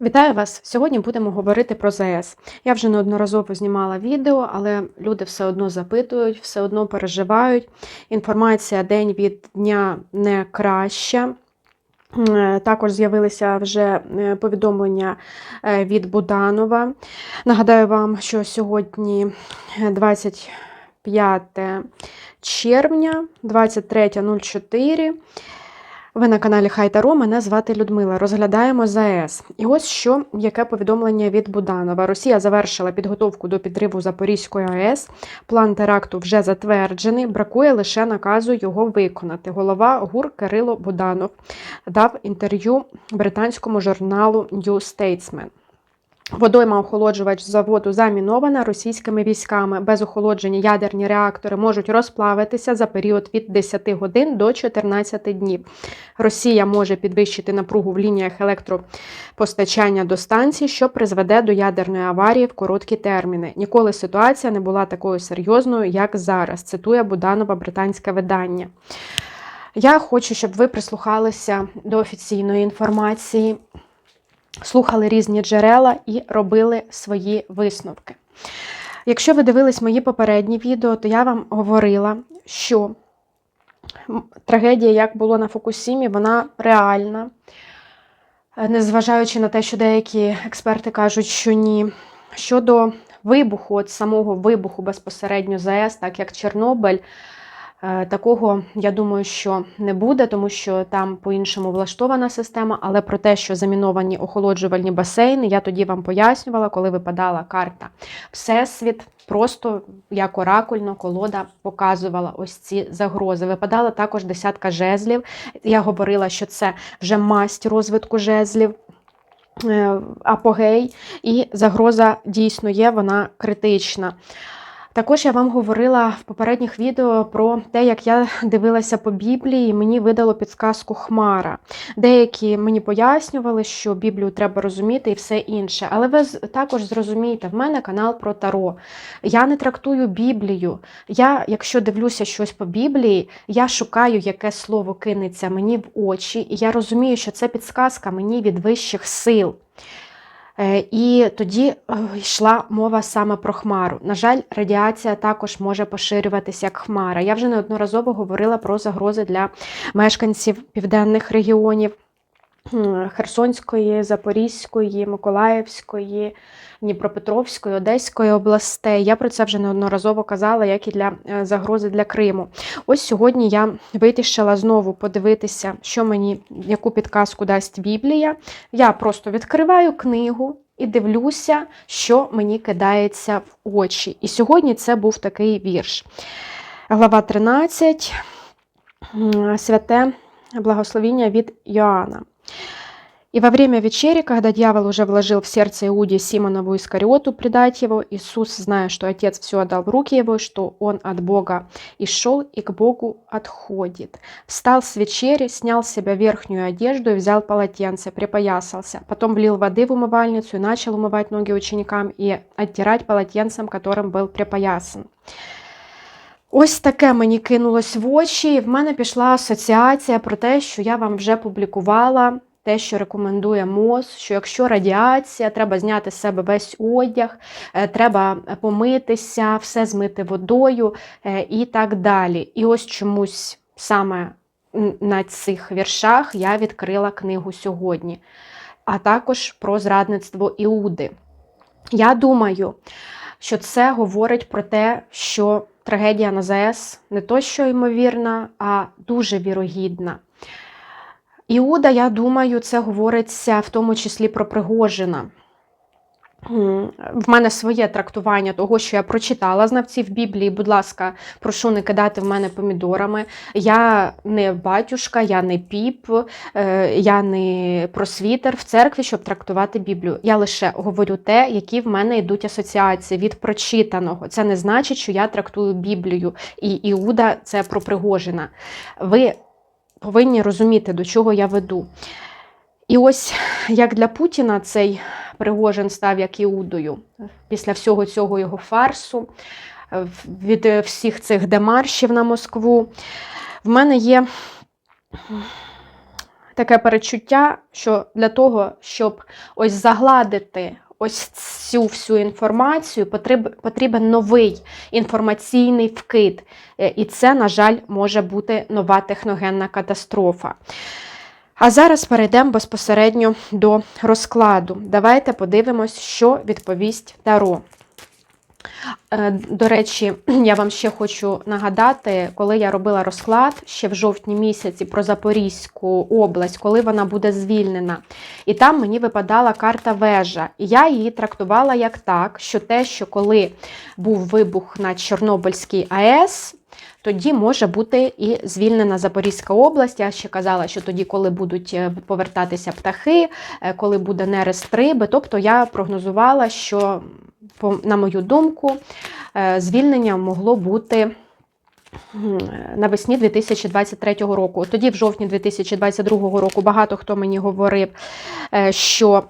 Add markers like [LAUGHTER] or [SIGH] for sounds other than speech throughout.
Вітаю вас! Сьогодні будемо говорити про ЗАЕС. Я вже неодноразово знімала відео, але люди все одно запитують, все одно переживають. Інформація день від дня не краща. Е, Також з'явилися вже е, повідомлення е, від Буданова. Нагадаю вам, що сьогодні е, 25 червня, 23.04. Ви на каналі Хай Таро, мене звати Людмила. Розглядаємо ЗАЕС. І ось що яке повідомлення від Буданова. Росія завершила підготовку до підриву Запорізької АЕС. План теракту вже затверджений. Бракує лише наказу його виконати. Голова ГУР Кирило Буданов дав інтерв'ю британському журналу New Statesman. Водойма охолоджувач заводу замінована російськими військами. Без охолодження ядерні реактори можуть розплавитися за період від 10 годин до 14 днів. Росія може підвищити напругу в лініях електропостачання до станцій, що призведе до ядерної аварії в короткі терміни. Ніколи ситуація не була такою серйозною, як зараз. Цитує Буданова британське видання. Я хочу, щоб ви прислухалися до офіційної інформації слухали різні джерела і робили свої висновки. Якщо ви дивились мої попередні відео, то я вам говорила, що трагедія, як було на Фукусімі, вона реальна, Е, незважаючи на те, що деякі експерти кажуть, що ні. Щодо вибуху, от самого вибуху безпосередньо ЗАЕС, так як Чорнобиль, Такого, я думаю, що не буде, тому що там по-іншому влаштована система. Але про те, що заміновані охолоджувальні басейни, я тоді вам пояснювала, коли випадала карта Всесвіт. Просто як оракульно колода показувала ось ці загрози. Випадала також десятка жезлів. Я говорила, що це вже масть розвитку жезлів. е, Апогей, і загроза дійсно є, вона критична. Також я вам говорила в попередніх відео про те, як я дивилася по Біблії, і мені видало підсказку Хмара. Деякі мені пояснювали, що Біблію треба розуміти і все інше. Але ви також зрозумієте, в мене канал про Таро. Я не трактую Біблію. Я, якщо дивлюся щось по Біблії, я шукаю, яке слово кинеться мені в очі, і я розумію, що це підсказка мені від вищих сил. Е, І тоді е, йшла мова саме про хмару. На жаль, радіація також може поширюватися як хмара. Я вже неодноразово говорила про загрози для мешканців південних регіонів Херсонської, Запорізької, Миколаївської, Дніпропетровської, Одеської областей. Я про це вже неодноразово казала, як і для е, загрози для Криму. Ось сьогодні я вирішила знову подивитися, що мені, яку підказку дасть Біблія. Я просто відкриваю книгу і дивлюся, що мені кидається в очі. І сьогодні це був такий вірш. Глава 13, святе благословіння від Йоанна. И во время вечери, когда дьявол уже вложил в сердце Иуде Симонову Искариоту предать его, Иисус, зная, что Отец все отдал в руки его, что он от Бога и шел, и к Богу отходит. Встал с вечери, снял с себя верхнюю одежду и взял полотенце, припоясался. Потом влил воды в умывальницу и начал умывать ноги ученикам и оттирать полотенцем, которым был припоясан. Ось таке мені кинулось в очі, і в мене пішла асоціація про те, що я вам вже публікувала, те, що рекомендує МОЗ, що якщо радіація, треба зняти з себе весь одяг, е, треба помитися, все змити водою е, і так далі. І ось чомусь саме на цих віршах я відкрила книгу сьогодні, а також про зрадництво Іуди. Я думаю, що це говорить про те, що трагедія на ЗАЕС не то, що ймовірна, а дуже вірогідна. Іуда, я думаю, це говориться в тому числі про Пригожина. В мене своє трактування того, що я прочитала знавців Біблії. Будь ласка, прошу не кидати в мене помідорами. Я не батюшка, я не піп, е, я не просвітер в церкві, щоб трактувати Біблію. Я лише говорю те, які в мене йдуть асоціації від прочитаного. Це не значить, що я трактую Біблію. І Іуда це про Пригожина. Ви повинні розуміти, до чого я веду. І ось як для Путіна цей Пригожин став як Іудою після всього цього його фарсу, е, від е, всіх цих демаршів на Москву. В мене є таке перечуття, що для того, щоб ось загладити ось цю всю інформацію, потрібен новий інформаційний вкид. Е, І це, на жаль, може бути нова техногенна катастрофа. А зараз перейдемо безпосередньо до розкладу. Давайте подивимось, що відповість Таро. Е, До речі, [CLEARS THROAT] я вам ще хочу нагадати, коли я робила розклад ще в жовтні місяці про Запорізьку область, коли вона буде звільнена. І там мені випадала карта вежа. І я її трактувала як так, що те, що коли був вибух на Чорнобильській АЕС, тоді може бути і звільнена Запорізька область. Я ще казала, що тоді, коли будуть е, повертатися птахи, е, коли буде нерест риби. Тобто я прогнозувала, що, на мою думку, е, звільнення могло бути. Навесні 2023 року. Тоді, в жовтні 2022 року, багато хто мені говорив, що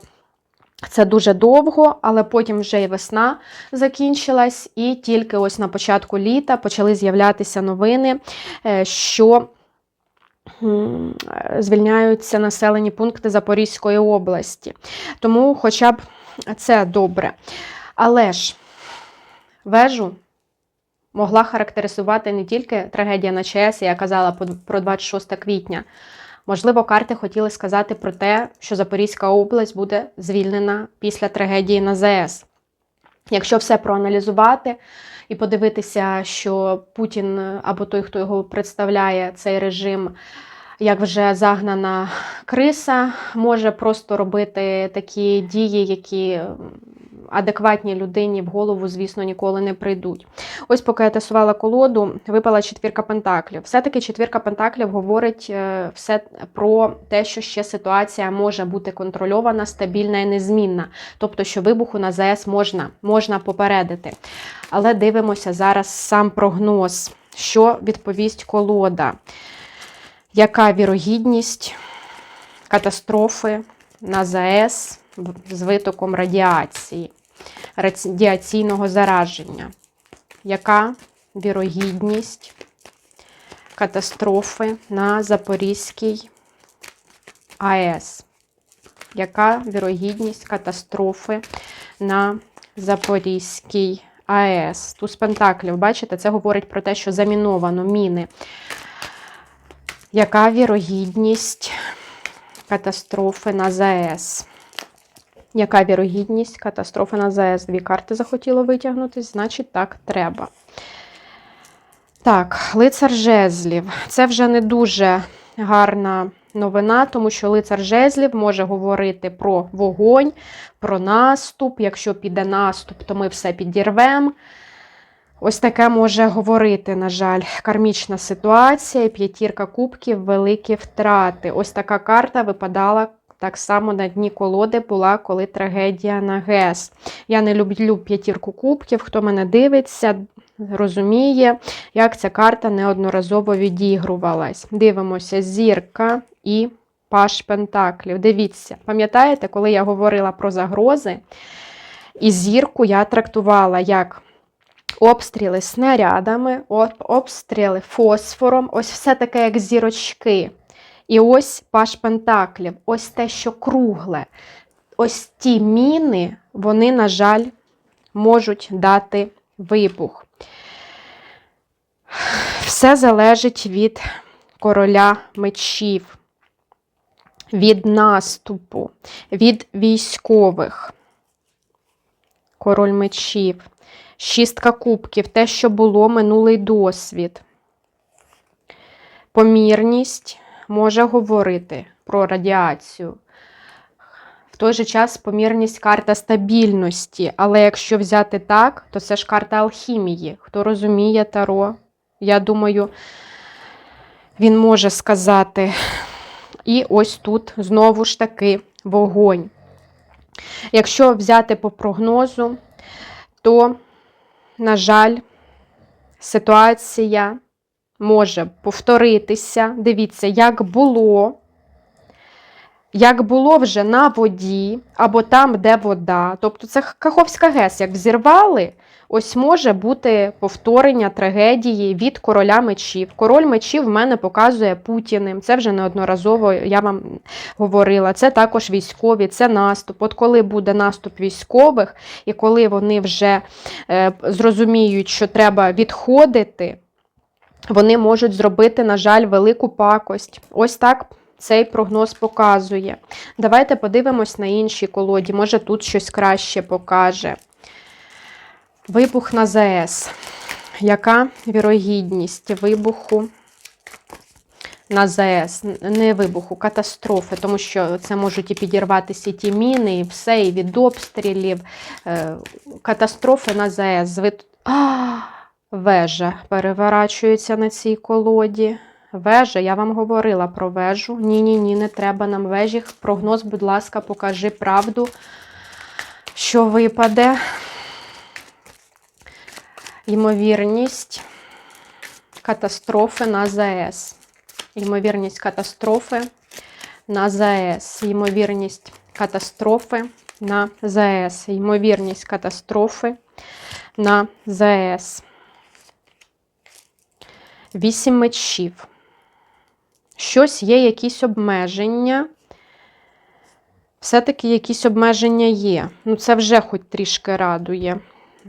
це дуже довго, але потім вже і весна закінчилась, і тільки ось на початку літа почали з'являтися новини, е, що звільняються населені пункти Запорізької області. Тому хоча б це добре. Але ж вежу могла характеризувати не тільки трагедія на ЧАЕС, я казала про 26 квітня. Можливо, карти хотіли сказати про те, що Запорізька область буде звільнена після трагедії на ЗАЕС. Якщо все проаналізувати і подивитися, що Путін або той, хто його представляє, цей режим, як вже загнана криса, може просто робити такі дії, які адекватній людині в голову, звісно, ніколи не прийдуть. Ось поки я тасувала колоду, випала четвірка пентаклів. Все-таки четвірка пентаклів говорить е, все про те, що ще ситуація може бути контрольована, стабільна і незмінна. Тобто, що вибуху на ЗАЕС можна, можна попередити. Але дивимося зараз сам прогноз, що відповість колода. Яка вірогідність катастрофи на ЗАЕС з витоком радіації, радіаційного зараження? Яка вірогідність катастрофи на Запорізькій АЕС? Яка вірогідність катастрофи на Запорізькій АЕС? Туз Пентаклів, бачите, це говорить про те, що заміновано міни. Яка вірогідність катастрофи на ЗАЕС? Яка вірогідність катастрофи на ЗАЕС? Дві карти захотіло витягнути, значить так треба. Так, лицар жезлів. Це вже не дуже гарна новина, тому що лицар жезлів може говорити про вогонь, про наступ. Якщо піде наступ, то ми все підірвемо. Ось таке може говорити, на жаль, кармічна ситуація, п'ятірка кубків, великі втрати. Ось така карта випадала так само на дні колоди була, коли трагедія на ГЕС. Я не люблю п'ятірку кубків. Хто мене дивиться, розуміє, як ця карта неодноразово відігрувалась. Дивимося, зірка і паш Пентаклів. Дивіться, пам'ятаєте, коли я говорила про загрози, і зірку я трактувала як. Обстріли снарядами, обстріли фосфором, ось все таке, як зірочки. І ось паш Пентаклів, ось те, що кругле. Ось ті міни, вони, на жаль, можуть дати вибух. Все залежить від короля мечів, від наступу, від військових. Король мечів. Шістка кубків, те, що було минулий досвід. Помірність може говорити про радіацію. В той же час помірність карта стабільності, але якщо взяти так, то це ж карта алхімії. Хто розуміє Таро, я думаю, він може сказати. І ось тут знову ж таки вогонь. Якщо взяти по прогнозу, то, на жаль, ситуація може повторитися. Дивіться, як було, як було вже на воді, або там, де вода, тобто це Каховська ГЕС, як взірвали, ось може бути повторення трагедії від короля мечів. Король мечів в мене показує Путіним. Це вже неодноразово я вам говорила. Це також військові, це наступ. От коли буде наступ військових, і коли вони вже е, зрозуміють, що треба відходити, вони можуть зробити, на жаль, велику пакость. Ось так цей прогноз показує. Давайте подивимось на іншій колоді. Може, тут щось краще покаже. Вибух на ЗАЕС. Яка вірогідність вибуху на ЗАЕС? Не вибуху, катастрофи, тому що це можуть і підірватися і ті міни, і все, і від обстрілів. Е, Катастрофи на. Звит... А, вежа переворачується на цій колоді. Вежа, я вам говорила про вежу. Ні-ні, ні, не треба нам вежі. Прогноз, будь ласка, покажи правду, що випаде. Ймовірність катастрофи на ЗАЕС. Ймовірність катастрофи на ЗАЕС. Ймовірність катастрофи на ЗАЕС. Ймовірність катастрофи на ЗАЕС. Вісім мечів. Щось є, якісь обмеження. Все-таки якісь обмеження є. Ну, це вже хоч трішки радує.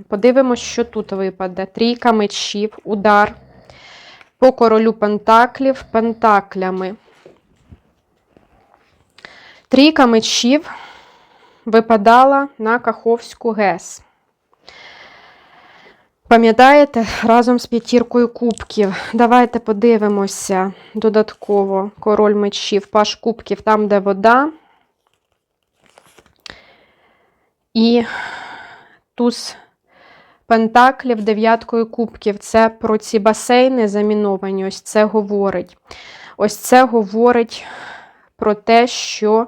Подивимось, що тут випаде. Трійка мечів, удар по королю пентаклів пентаклями. Трійка мечів випадала на Каховську ГЕС. Пам'ятаєте, разом з п'ятіркою кубків. Давайте подивимося додатково король мечів, паш кубків, там, де вода. І туз пентаклів дев'яткою кубків. Це про ці басейни заміновані. Ось це говорить. Ось це говорить про те, що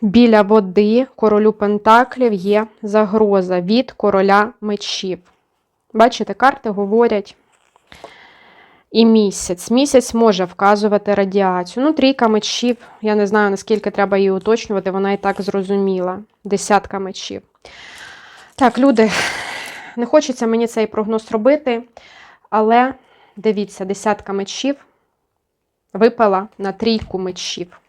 біля води королю пентаклів є загроза від короля мечів. Бачите, карти говорять. І місяць. Місяць може вказувати радіацію. Ну, трійка мечів. Я не знаю, наскільки треба її уточнювати, вона і так зрозуміла. Десятка мечів. Так, люди, не хочеться мені цей прогноз робити, але дивіться, десятка мечів випала на трійку мечів.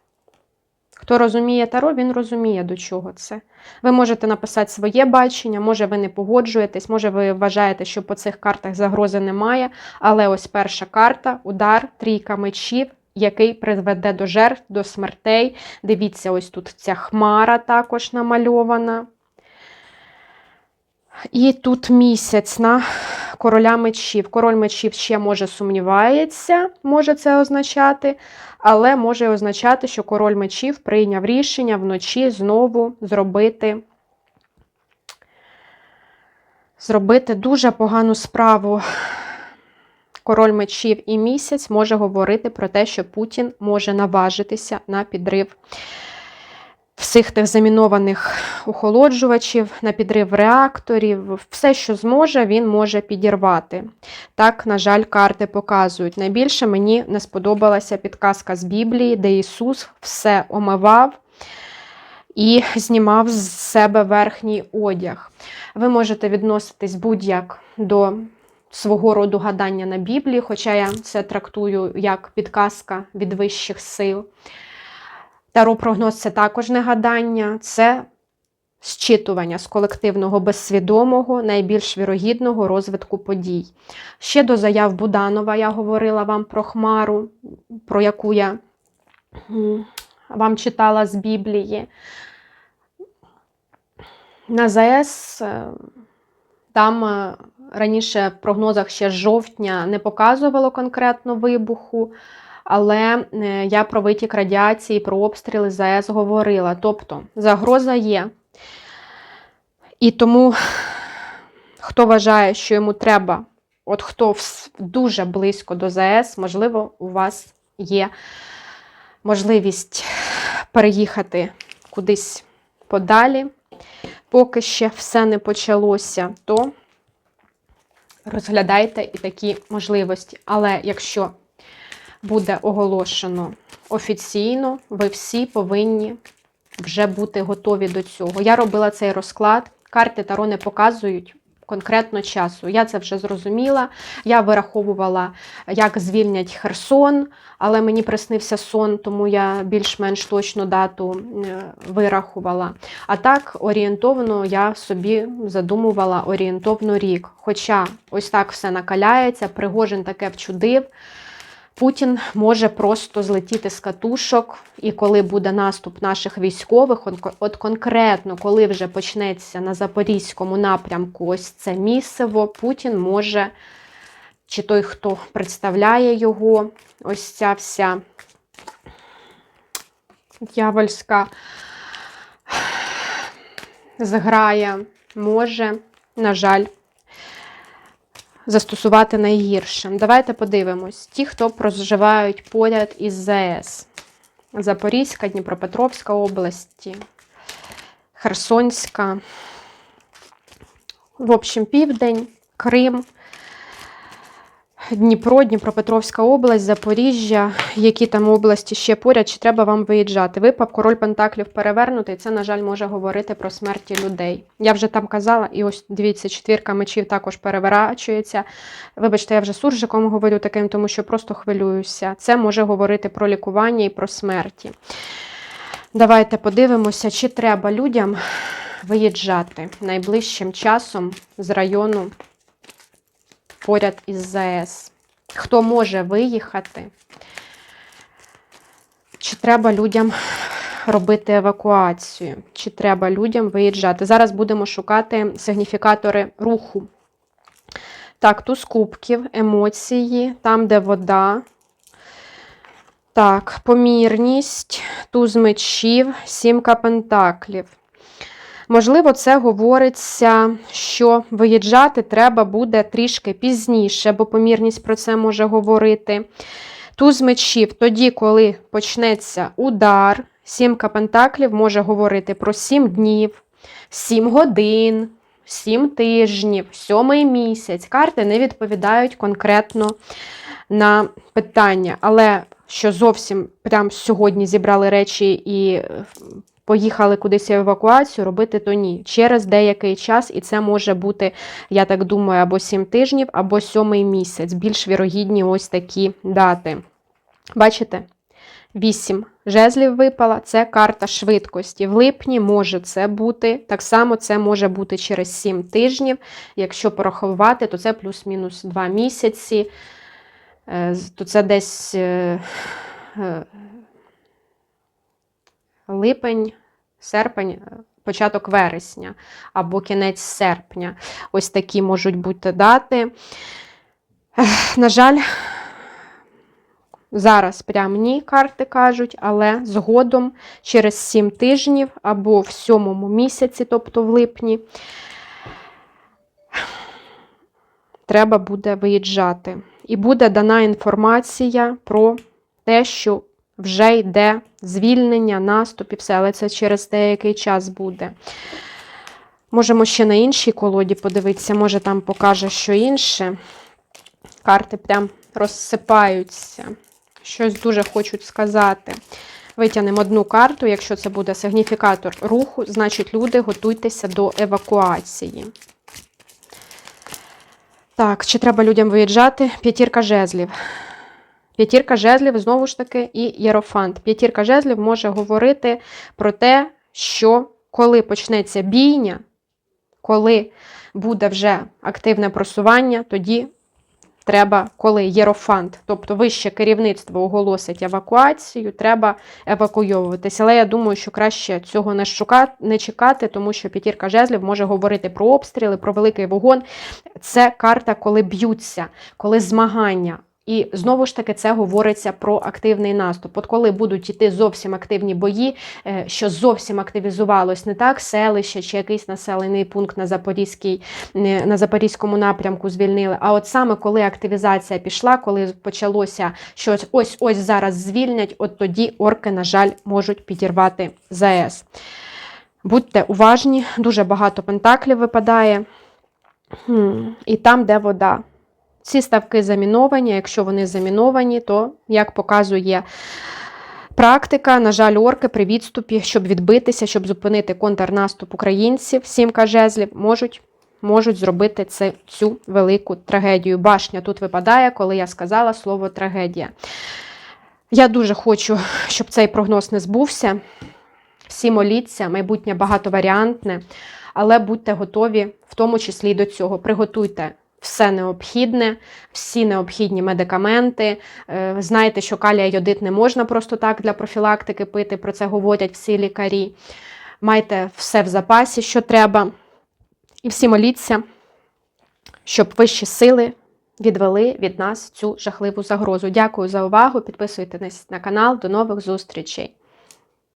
Хто розуміє таро, він розуміє, до чого це. Ви можете написати своє бачення, може, ви не погоджуєтесь, може, ви вважаєте, що по цих картах загрози немає. Але ось перша карта удар, трійка мечів, який призведе до жертв, до смертей. Дивіться, ось тут ця хмара також намальована. І тут місяць на короля мечів. Король мечів ще може сумнівається, може це означати, але може означати, що король мечів прийняв рішення вночі знову зробити зробити дуже погану справу. Король мечів і місяць може говорити про те, що Путін може наважитися на підрив всіх тих замінованих охолоджувачів, на підрив реакторів, все, що зможе, він може підірвати. Так, на жаль, карти показують. Найбільше мені не сподобалася підказка з Біблії, де Ісус все омивав. І знімав з себе верхній одяг. Ви можете відноситись будь-як до свого роду гадання на Біблії, хоча я це трактую як підказка від вищих сил. Таро-прогноз це також не гадання, це зчитування з колективного безсвідомого, найбільш вірогідного розвитку подій. Ще до заяв Буданова я говорила вам про Хмару, про яку я вам читала з Біблії. На ЗАЕС там е, раніше в прогнозах ще з жовтня не показувало конкретно вибуху. Але е, я про витік радіації, про обстріли ЗАЕС говорила. Тобто загроза є. І тому, хто вважає, що йому треба, от хто дуже близько до ЗАЕС, можливо, у вас є можливість переїхати кудись подалі, поки ще все не почалося, то розглядайте і такі можливості. Але якщо буде оголошено офіційно ви всі повинні вже бути готові до цього. Я робила цей розклад. Карти Таро не показують конкретно часу. Я це вже зрозуміла. Я вираховувала, як звільнять Херсон, але мені приснився сон, тому я більш-менш точну дату е, вирахувала. А так, орієнтовно я собі задумувала орієнтовно рік. Хоча ось так все накаляється, Пригожин таке вчудив. Путін може просто злетіти з катушок, і коли буде наступ наших військових, от- конкретно, коли вже почнеться на запорізькому напрямку ось це місиво, Путін може, чи той, хто представляє його, ось ця вся дьявольська зграя, може, на жаль, застосувати найгіршим. Давайте подивимось. Ті, хто проживають поряд із ЗС, Запорізька, Дніпропетровська області, Херсонська, в общем, Південь, Крим, Дніпро, Дніпропетровська область, Запоріжжя, які там області ще поряд, чи треба вам виїжджати. Випав король Пентаклів перевернутий. Це, на жаль, може говорити про смерті людей. Я вже там казала, і ось дивіться, четвірка мечів також переворачується. Вибачте, я вже суржиком говорю таким, тому що просто хвилююся. Це може говорити про лікування і про смерті. Давайте подивимося, чи треба людям виїжджати найближчим часом з району поряд із ЗАЕС. Хто може виїхати? Чи треба людям робити евакуацію? Чи треба людям виїжджати? Зараз будемо шукати сигніфікатори руху. Так, туз кубків, емоції, там, де вода. Так, помірність, туз мечів, сімка пентаклів. Можливо, це говориться, що виїжджати треба буде трішки пізніше, бо помірність про це може говорити. Туз мечів тоді, коли почнеться удар, сімка пентаклів може говорити про 7 днів, 7 годин, 7 тижнів, 7 місяць. Карти не відповідають конкретно на питання, але що зовсім прямо сьогодні зібрали речі і поїхали кудись в евакуацію, робити то ні. Через деякий час, і це може бути, я так думаю, або 7 тижнів, або 7 місяць. Більш вірогідні ось такі дати. Бачите? 8 жезлів випала, це карта швидкості. В липні може це бути. Так само це може бути через 7 тижнів. Якщо порахувати, то це плюс-мінус 2 місяці. Е, То це десь е, е, липень, серпень, е, початок вересня або кінець серпня. Ось такі можуть бути дати. На жаль, зараз прям ні, карти кажуть, але згодом через 7 тижнів або в сьомому місяці, тобто в липні, треба буде виїжджати. І буде дана інформація про те, що вже йде звільнення, наступ і все, але це через деякий час буде. Можемо ще на іншій колоді подивитися, може там покаже що інше. Карти прям розсипаються. Щось дуже хочуть сказати. Витягнемо одну карту, якщо це буде сигніфікатор руху, значить люди готуйтеся до евакуації. Так, чи треба людям виїжджати? П'ятірка жезлів. П'ятірка жезлів, знову ж таки, і єрофант. П'ятірка жезлів може говорити про те, що коли почнеться бійня, коли буде вже активне просування, тоді треба, коли єрофант, тобто вище керівництво оголосить евакуацію, треба евакуйовуватися. Але я думаю, що краще цього не, шукати, не чекати, тому що п'ятірка жезлів може говорити про обстріли, про великий вогонь. Це карта, коли б'ються, коли змагання. І знову ж таки це говориться про активний наступ. От коли будуть йти зовсім активні бої, е, що зовсім активізувалось не так, селище чи якийсь населений пункт на Запорізькій, на Запорізькому напрямку звільнили. А от саме коли активізація пішла, коли почалося щось ось ось зараз звільнять, от тоді орки, на жаль, можуть підірвати ЗАЕС. Будьте уважні, дуже багато пентаклів випадає. І там, де вода. Ці ставки заміновані. Якщо вони заміновані, то, як показує практика, на жаль, орки при відступі, щоб відбитися, щоб зупинити контрнаступ українців, сімка жезлів, можуть, можуть зробити це, цю велику трагедію. Башня тут випадає, коли я сказала слово трагедія. Я дуже хочу, щоб цей прогноз не збувся. Всі моліться, майбутнє багатоваріантне, але будьте готові, в тому числі до цього. Приготуйте все необхідне, всі необхідні медикаменти. Е, Знайте, що калія йодит не можна просто так для профілактики пити, про це говорять всі лікарі. Майте все в запасі, що треба. І всі моліться, щоб вищі сили відвели від нас цю жахливу загрозу. Дякую за увагу. Підписуйтесь на канал. До нових зустрічей!